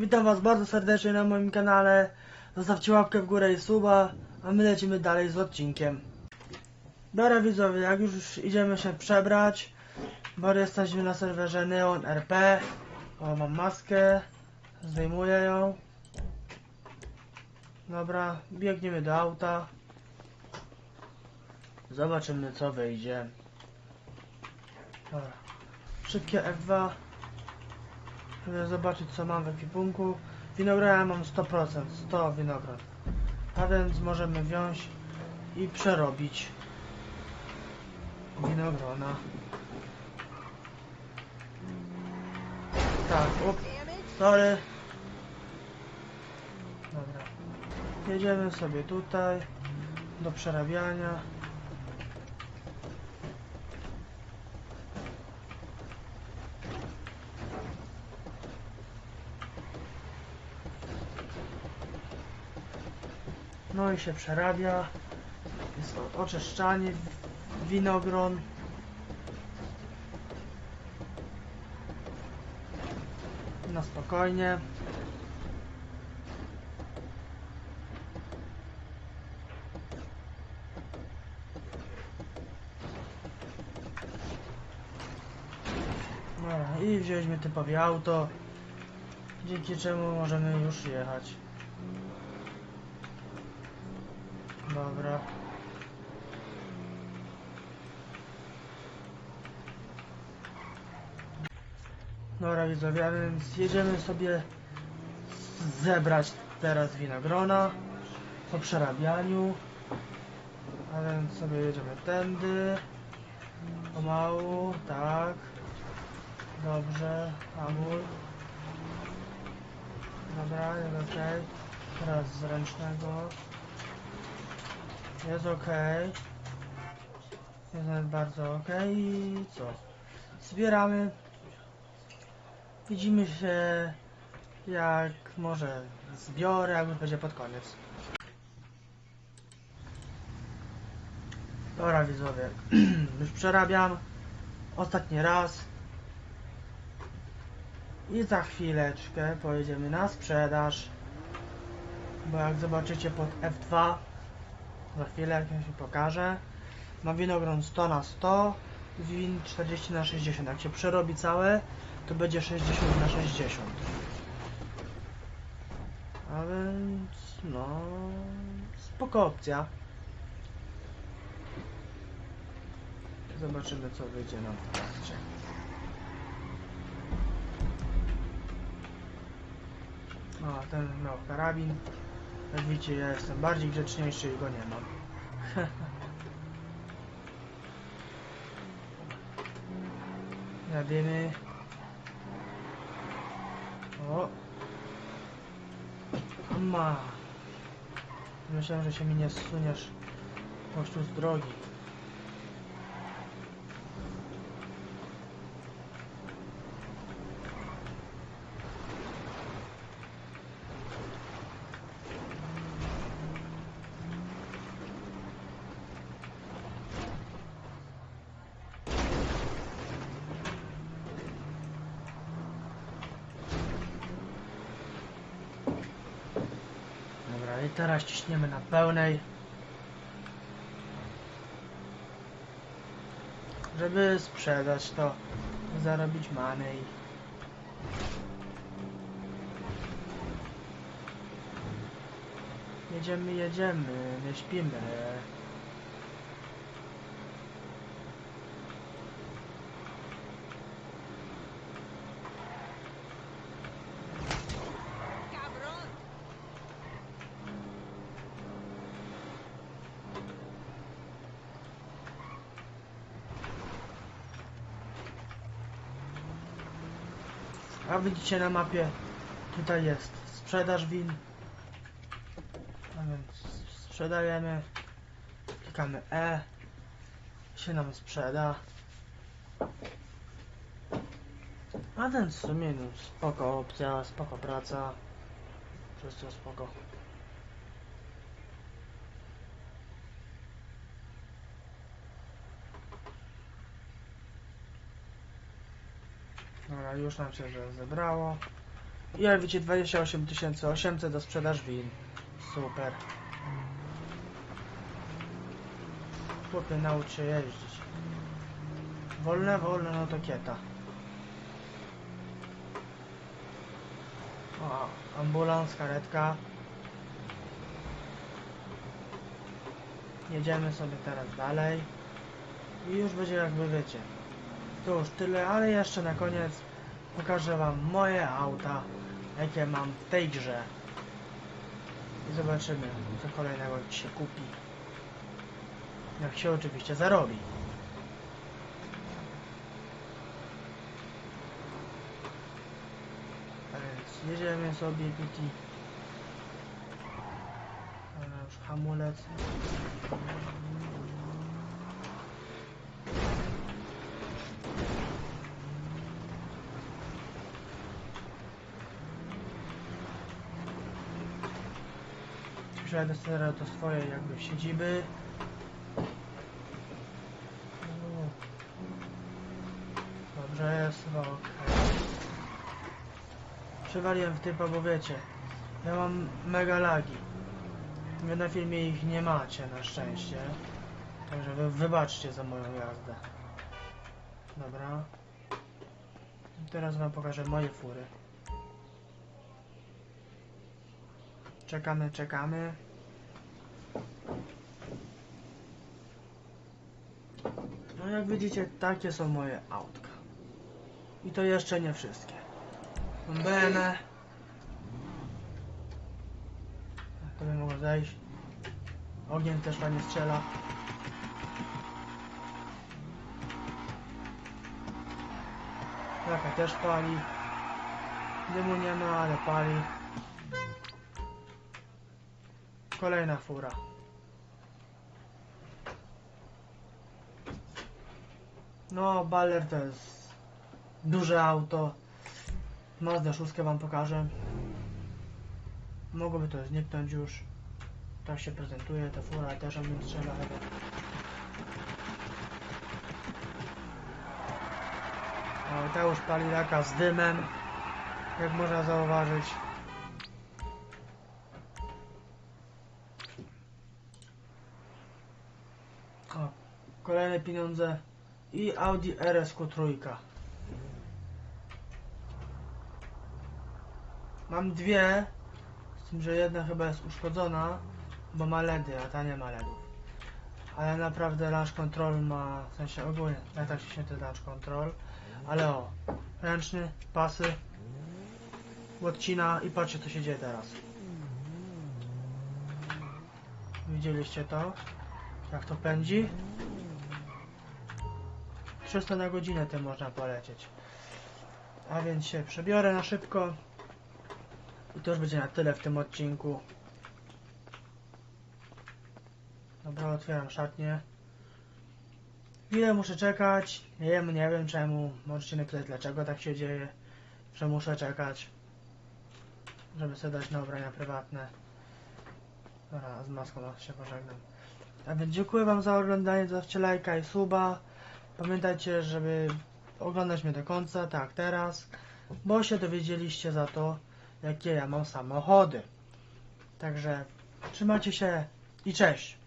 Witam was bardzo serdecznie na moim kanale. Zostawcie łapkę w górę i suba, a my lecimy dalej z odcinkiem. Dobra widzowie, jak już idziemy się przebrać, bo jesteśmy na serwerze Neon RP. O, mam maskę, zdejmuję ją. Dobra, biegniemy do auta. Zobaczymy co wyjdzie. Dobra. Szybkie F2. Żeby zobaczyć co mam w ekwipunku. Winogrona mam 100%, 100 winogron. A więc możemy wziąć i przerobić winogrona. Tak, up, sorry. Dobra. Jedziemy sobie tutaj do przerabiania. I się przerabia. Jest oczyszczanie winogron. Na spokojnie. No i wzięliśmy typowe auto, dzięki czemu możemy już jechać. Dobra. Dobra widzowie, a więc jedziemy sobie zebrać teraz winogrona po przerabianiu. A więc sobie jedziemy tędy. Pomału, tak. Dobrze, hamul. Dobra, jest ok. Teraz z ręcznego. Jest ok. Jest nawet bardzo ok. I co? Zbieramy. Widzimy się jak może zbiorę, jak już będzie pod koniec. Dobra widzowie, już przerabiam ostatni raz i za chwileczkę pojedziemy na sprzedaż, bo jak zobaczycie pod F2 za chwilę jak ja się pokażę ma winogron 100 na 100 win 40 na 60 jak się przerobi całe to będzie 60 na 60 a więc no spoko opcja. Zobaczymy co wyjdzie nam w trakcie. O ten miał karabin jak widzicie ja jestem bardziej grzeczniejszy i go nie mam Jadymy. O. Ma. Myślałem, że się mi nie zsuniesz pośród drogi. Dobra, i teraz ciśniemy na pełnej. Żeby sprzedać to, zarobić money. Jedziemy, jedziemy, nie śpimy. A widzicie na mapie, tutaj jest sprzedaż win. A więc sprzedajemy, klikamy E, się nam sprzeda. A więc w sumie no, spoko opcja, spoko praca, wszystko spoko. Dobra, już nam się ze- zebrało. I jak widzicie 28 800 do sprzedaż win. Super. Chłopie naucz się jeździć. Wolne, wolne, no to kieta. O, ambulans, karetka. Jedziemy sobie teraz dalej. I już będzie jakby wiecie. To już tyle, ale jeszcze na koniec pokażę wam moje auta, jakie mam w tej grze. I zobaczymy, co kolejnego się kupi. Jak się oczywiście zarobi. Więc jedziemy sobie tutaj. Ale już hamulec. Teraz do swojej jakby siedziby. Dobrze jest, no okej. Przywaliłem w typa, bo wiecie, ja mam mega lagi. Wy na filmie ich nie macie na szczęście. Także wy, wybaczcie za moją jazdę. Dobra. Teraz wam pokażę moje fury. Czekamy, czekamy. No jak widzicie, takie są moje autka. I to jeszcze nie wszystkie. Mam BME. To by mogło zejść. Ogień też ładnie strzela. Jaka też pali. Dymu nie ma, ale pali. Kolejna fura. No, Baller to jest duże auto. Mazda 6 wam pokażę. Mogłoby to zniknąć już. Tak się prezentuje, ta fura też o nim strzela chyba. O, ta już pali laka z dymem, jak można zauważyć. Kolejne pieniądze i Audi RS trójka. Mam dwie, z tym, że jedna chyba jest uszkodzona, bo ma LEDy, a ta nie ma LEDów. Ale naprawdę launch control ma, w sensie ogólnie, jak tak się święty launch control. Ale o, ręczny, pasy, odcina i patrzcie co się dzieje teraz. Widzieliście to? Jak to pędzi? 300 na godzinę tym można polecieć. A więc się przebiorę na szybko. I to już będzie na tyle w tym odcinku. Dobra, otwieram szatnię. Chwilę muszę czekać. Nie wiem, nie wiem czemu. Możecie napisać dlaczego tak się dzieje. Że muszę czekać. Żeby sobie dać na ubrania prywatne. Dobra, z maską się pożegnam. A więc dziękuję wam za oglądanie. Zostawcie lajka i suba. Pamiętajcie, żeby oglądać mnie do końca, tak teraz. Bo się dowiedzieliście za to, jakie ja mam samochody. Także trzymajcie się i cześć.